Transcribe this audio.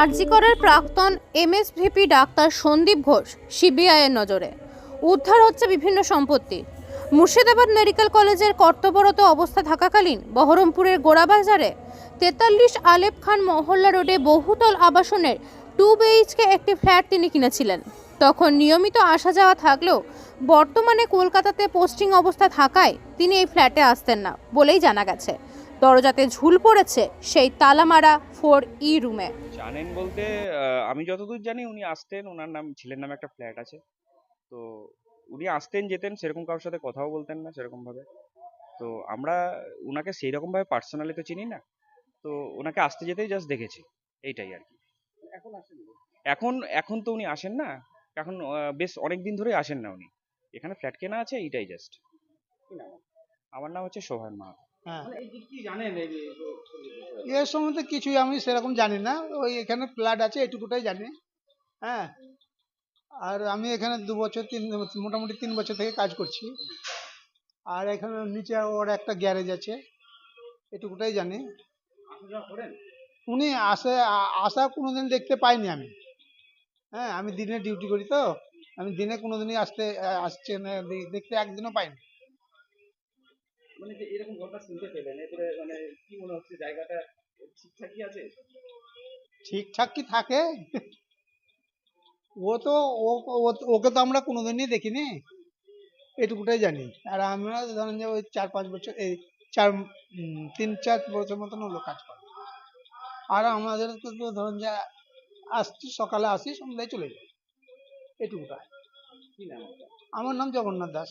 আরজিকরের প্রাক্তন MSVP doctor Sandeep Ghosh, সিবিআইয়ের নজরে। উদ্ধার হচ্ছে বিভিন্ন সম্পত্তি। মুর্শিদাবাদ মেডিকেল কলেজের কর্তব্যরত অবস্থা থাকাকালীন বহরমপুরের গোড়াবাজারে তেতাল্লিশ আলেপ খান মহল্লা রোডে বহুতল আবাসনের টু বিএইচকে একটি ফ্ল্যাট তিনি কিনেছিলেন। তখন নিয়মিত আসা যাওয়া থাকলেও বর্তমানে কলকাতাতে পোস্টিং অবস্থা থাকায় তিনি এই ফ্ল্যাটে আসতেন না বলেই জানা গেছে। দরজাতে ঝুল পড়েছে সেই তালামারা ফোর ই রুমে। জানেন বলতে আমি যতদূর জানি উনি আসতেন ওনার নাম ছেলের নামে একটা ফ্ল্যাট আছে। তো উনি আসতেন যেতেন সেরকম কারোর সাথে কথাও বলতেন না সেরকম ভাবে তো আমরা ওনাকে সেই রকম ভাবে পার্সোনালি তো চিনি না। তো ওনাকে আসতে যেতেই জাস্ট দেখেছি এইটাই আর কি। এখন আসেন এখন এখন তো উনি আসেন না। এখন বেশ অনেক দিন ধরেই আসেন না উনি। এখানে ফ্ল্যাট কেনা আছে এইটাই জাস্ট আমার নাম হচ্ছে সোহান মা হ্যাঁ। যে এর সম্বন্ধে কিছুই আমি সেরকম জানি না। ওই এখানে ফ্ল্যাট আছে এটুকুটাই জানি। হ্যাঁ। আর আমি এখানে দু বছর তিন মোটামুটি তিন বছর থেকে কাজ করছি। আর এখানে নিচে ওর একটা গ্যারেজ আছে এটুকুটাই জানি। উনি আসে আসা কোনোদিন দেখতে পাইনি আমি। হ্যাঁ আমি দিনে ডিউটি করি তো। আমি দিনে কোনোদিনই আসতে আসছে না দেখতে একদিনও পাইনি। মানে যে এরকম ঘটনা শুনতে পেলেন এরপরে মানে কি মনে হচ্ছে জায়গাটা ঠিকঠাকই আছে? ঠিকঠাক কি থাকে? ও তো ওকে তো আমরা কোনোদিনই দেখিনি। এটুকুটাই জানি। আর আমরা ধরেন যে ওই চার পাঁচ বছর এই চার তিন চার বছর মতন হলো কাজ করে। আর আমাদের তো তো ধরেন যে আসছি সকালে আসি সন্ধ্যায় চলে যাই। এটুকুটা? আমার নাম জগন্নাথ দাস।